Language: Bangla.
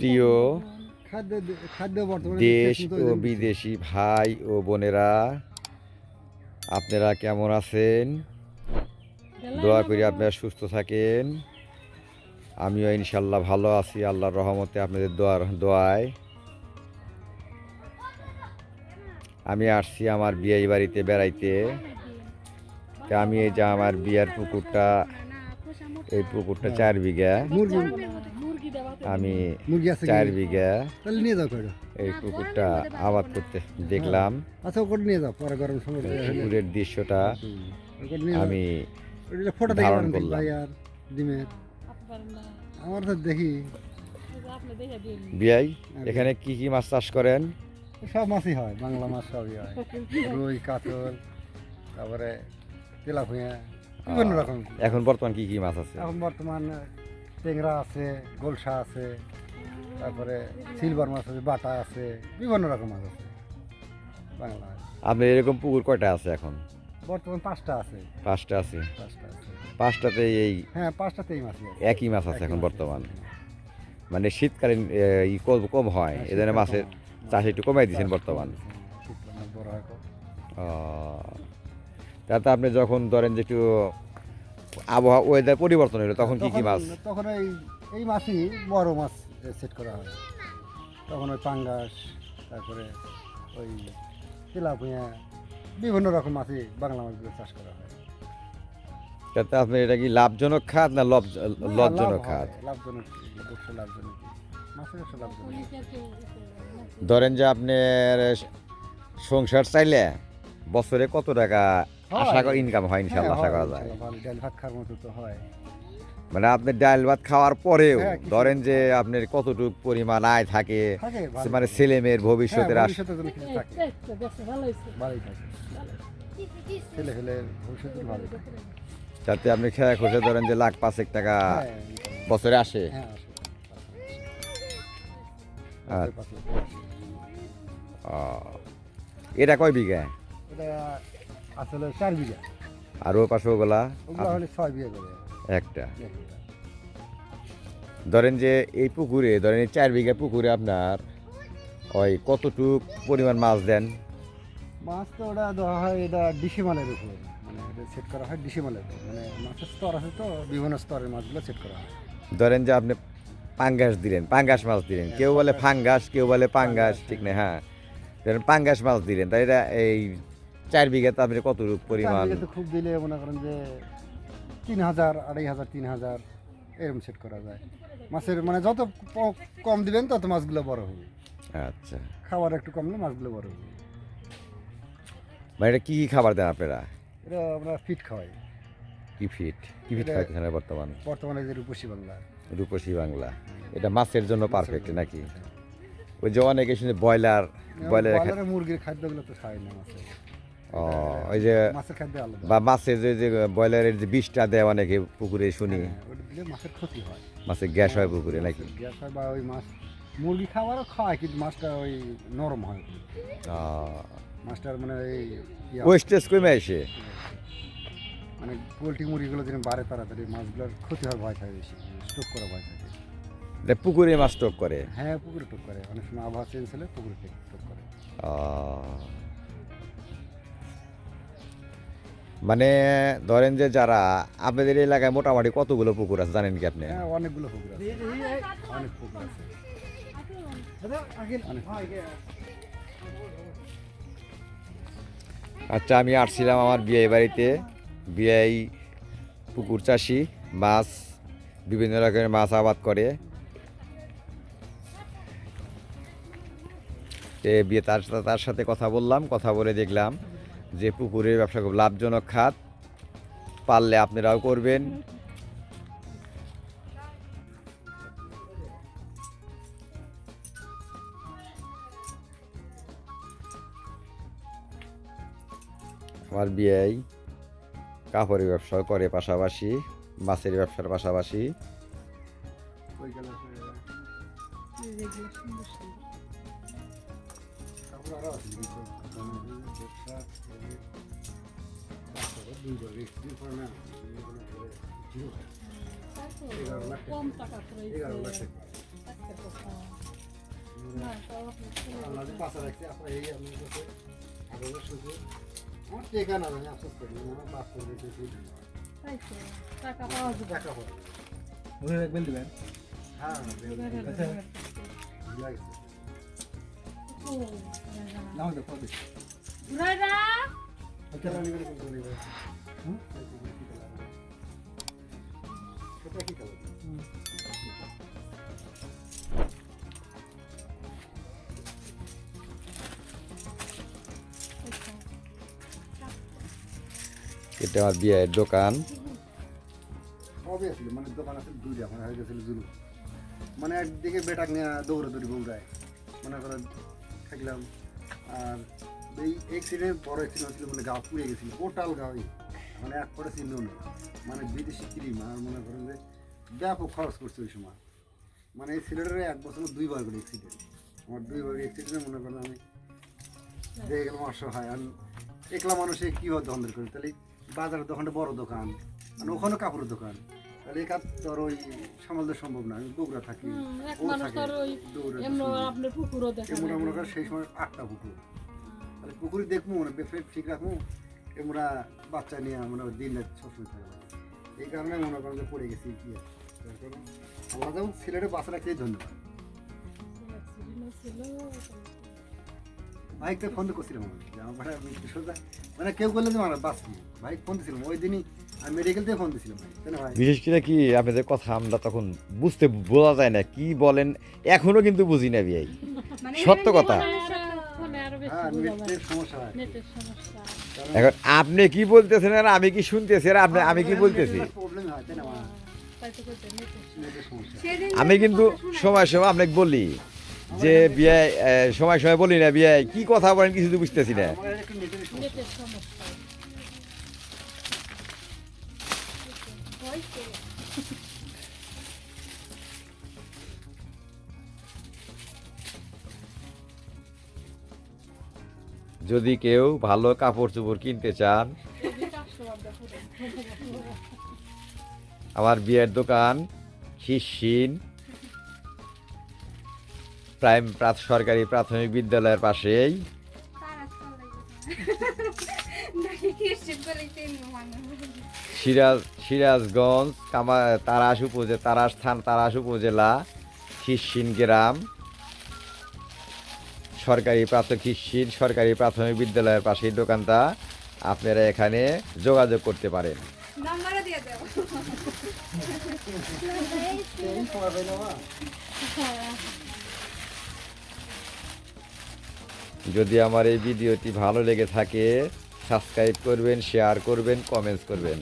প্রিয় খাদ্য খাদ্য বর্তমানে দেশ ও বিদেশি ভাই ও বোনেরা আপনারা কেমন আছেন? দোয়া করি আপনারা সুস্থ থাকেন। আমিও ইনশাল্লাহ ভালো আছি আল্লাহর রহমতে আপনাদের দোয়ার দোয়ায়। আমি আসছি আমার বিয়ে বাড়িতে বেড়াইতে। তা আমি এই যে আমার বিয়ার পুকুরটা এই পুকুরটা চার বিঘা। আমি মুরগি আছে চার বিঘা। নিয়ে যাও এই পুকুরটা আবাদ করতে দেখলাম। আচ্ছা ওটা নিয়ে যাও পরে গরম সময় পুকুরের দৃশ্যটা। আমি ওটা ফটো দেখে ধারণ করলাম। আমার তো দেখি। বিয়াই এখানে কি কি মাছ চাষ করেন? সব মাছই হয় বাংলা মাছ সবই হয়। রুই কাতল তারপরে তেলাপুয়া। বিভিন্ন রকম এখন? বর্তমান কি কি মাছ আছে? এখন বর্তমান টেংরা আছে গোলসা আছে তারপরে সিলভার মাছ আছে বাটা আছে বিভিন্ন রকম মাছ আছে। বাংলা আপনার এরকম পুকুর কয়টা আছে এখন? বর্তমান পাঁচটা আছে। পাঁচটা আছে? পাঁচটা আছে। পাঁচটাতে এই হ্যাঁ পাঁচটাতেই মাছ আছে। একই মাছ আছে এখন বর্তমান? মানে শীতকালীন ই কম কম হয়। হ্যাঁ, এজন্য মাছের চাষ একটু কমাই দিয়েছেন বর্তমান। কম। তাতে আপনি যখন ধরেন যে একটু আবহাওয়া ওয়েদার পরিবর্তন হলো তখন কি কি মাছ? তখন এই এই মাছই বড় মাছ সেট করা হয়। তখন ওই পাঙ্গাস তারপরে ওই তেলাপুয়া বিভিন্ন রকম মাছই বাংলা মাছগুলো চাষ করা হয়। তাতে আপনি এটা কি লাভজনক খাত না লজ্জনক লাভ খাত লাভজনক লাভজনক ধরেন যে আপনার সংসার চাইলে বছরে কত টাকা। আশা করা ইনকাম হয় হ্যাঁ, ইনশাল্লাহ আশা করা যায়। ডাল ভাত খাওয়ার মতো তো হয়। মানে আপনি ডাল ভাত খাওয়ার পরেও হ্যাঁ, ধরেন যে আপনার কতটুকু পরিমাণ আয় থাকে মানে ছেলে মেয়ের হ্যাঁ, ভবিষ্যতের থাকে। যাতে আপনি খেয়া খুশে ধরেন যে লাখ পাঁচেক টাকা হ্যাঁ, বছরে আসে। হ্যাঁ, এটা কয় বিঘা? আসলে চার বিঘা। আর ও পাশে ওগুলা ওগুলো হলে ছয় বিঘা করে। একটা। ধরেন যে এই পুকুরে ধরেন এই চার বিঘা পুকুরে আপনার ওই কতটুক পরিমাণ মাছ দেন? মাছ তো ওটা দেওয়া হয় এটা ডিসি মালের উপর। মানে এটা সেট করা হয় ডিসি মালের উপর। মানে মাছের স্তর আছে তো বিভিন্ন স্তরের মাছগুলো সেট করা হয়। ধরেন যে আপনি পাঙ্গাস দিলেন পাঙ্গাস মাছ দিলেন। কেউ বলে ফাঙ্গাস কেউ বলে পাঙ্গাস ঠিক না হ্যাঁ। ধরেন পাঙ্গাস মাছ দিলেন তাই এটা এই চার বিঘাতে আপনি কতটুক পরিমাণ? খুব দিলে মনে করেন যে তিন হাজার আড়াই হাজার তিন হাজার এরকম সেট করা যায়। মাছের মানে যত কম দিবেন তত মাছগুলো বড় হবে। আচ্ছা। খাবার একটু কমলে মাছগুলো বড় হবে। মানে এটা কি কি খাবার দেন আপনারা? এটা আমরা ফিট খাওয়াই। কি ফিট? কি ফিট খাইতেছেন বর্তমান? বর্তমানে যে রূপসী বাংলা। রূপসী বাংলা। এটা মাছের জন্য পারফেক্ট নাকি? ওই যে অনেকে শুনে ব্রয়লার ব্রয়লার মুরগির খাদ্যগুলো তো খায় না মাছের। ও ওই যে বা মাছের যে যে ব্রয়লারের যে বিষটা দেয় অনেকে পুকুরে শুনি। হ্যাঁ, মাছের ক্ষতি হয়। মাছের গ্যাস হয় পুকুরে নাকি? গ্যাস হয় বা ওই মাছ মুরগি খাবারও খাওয়ায় কিন্তু মাছটা ওই নরম হয় মাছটার মানে এই ওয়েস্টেজ কমে আসে। মানে পোলট্রি মুরগিগুলো যেন বাড়ে তাড়াতাড়ি মাছগুলোর ক্ষতি হওয়ার ভয় থাকে বেশি স্টোক করার ভয় থাকে। পুকুরে মাছ স্টক করে? হ্যাঁ পুকুরে টোক করে। অনেক সময় আবহাওয়া চেঞ্জ হলে পুকুরে টোক করে। মানে ধরেন যে যারা আপনাদের এলাকায় মোটামুটি কতগুলো পুকুর আছে জানেন কি আপনি? হ্যাঁ অনেকগুলো পুকুর আছে। অনেক পুকুর আছে। আচ্ছা আমি আসছিলাম আমার বিয়ে বাড়িতে। বিয়াই পুকুর চাষি মাছ বিভিন্ন রকমের মাছ আবাদ করে। বিয়ে তার সাথে তার সাথে কথা বললাম কথা বলে দেখলাম। যে পুকুরের ব্যবসা খুব লাভজনক খাত পারলে আপনারাও করবেন। আমার বিয়াই কাপড়ের ব্যবসা করে পাশাপাশি, মাছের ব্যবসার পাশাপাশি। সুন্দর। কাপড় আরও আছে কিন্তু ব্যবসা দুই করে দুই করে না জিরো এগারো লাখ কম টাকা এগারো লাখ টাকা। একটা কথা না তাও আপনি ছেলে আল্লাহ যে পাশে রাখছে আপনার এই আমি কাছে আগে শুধু আমার টেকা জানি আফসোস করি আমার পাস করে দিয়েছি তাই তো টাকা পাওয়া যাবে টাকা পড়ে মনে হ্যাঁ আচ্ছা। না হলে পরে এটা আমার বিয়ের দোকান। ছিল মানে দোকান আছে দুইটা মানে হয়ে গেছিল জুলু মানে একদিকে বেটাক নিয়ে দৌড়ে দৌড়ি বউরায় মনে করেন থাকলাম আর এই অ্যাক্সিডেন্ট বড় অ্যাক্সিডেন্ট হয়েছিল মানে গা পুড়ে গেছিল টোটাল গাওই মানে এক পরে চিহ্ন নেই। মানে বিদেশি ক্রিম আর মনে করেন যে ব্যাপক খরচ করছে ওই সময়। মানে এই সিলেটের এক বছর দুইবার করে অ্যাক্সিডেন্ট আমার দুইবার অ্যাক্সিডেন্টে মনে করেন আমি দেখে গেলাম অসহায়। আর একলা মানুষে কীভাবে ধন্দর করে? তাহলে বাজারের দোকানটা বড় দোকান মানে ওখানে কাপড়ের দোকান। তাহলে এই কাজ তোর ওই সামালতে সম্ভব না। আমি বগুড়া থাকি এক ও থাকে, দৌড়ে মনে সেই সময় আটটা পুকুর। পুকুরে দেখব মানে পেট ঠিক রাখব এমরা বাচ্চা নিয়ে মনে করেন দিন রাত সবসময় থাকব। এই কারণে মনে করেন যে পড়ে গেছি কি আল্লাহ যেমন সিলেটে বাসা রাখতেই ধন্যবাদ। accident হয়েছিল, ফোন তো করছিলাম যে আমার ভাই মৃত্যু সোজা মানে কেউ বললে যে আমার বাঁচবি ভাই ফোন দিয়েছিলাম ওই দিনই আমি মেডিকেল থেকে ফোন দিয়েছিলাম ভাই। ভাই? বিশেষ করে কি আপনাদের কথা আমরা তখন বুঝতে বোঝা যায় না কি বলেন এখনও কিন্তু বুঝি না বিয়াই সত্য কথা। এখন আপনি কি বলতেছেন আর আমি কি শুনতেছি আর আপনি আমি কি বলতেছি? হয় নেটের সমস্যা। আমি কিন্তু সময় সময় আপনাকে বলি যে বিয়ে সময় সময় বলি না বিয়ে কি কথা বলেন কিছু তো বুঝতেছি না। সমস্যা। যদি কেউ ভালো কাপড় চোপড় কিনতে চান। আমার বিয়ের দোকান খিসিন প্রাইম সরকারি প্রাথমিক বিদ্যালয়ের পাশেই সিরাজ, সিরাজগঞ্জ তারাস উপজেলা তারাস থান, তারাস উপজেলা খিসিন গ্রাম সরকারি প্রাথমিক সরকারি প্রাথমিক বিদ্যালয়ের পাশেই দোকানটা। আপনারা এখানে যোগাযোগ করতে পারেন। যদি আমার এই ভিডিওটি ভালো লেগে থাকে সাবস্ক্রাইব করবেন শেয়ার করবেন কমেন্টস করবেন।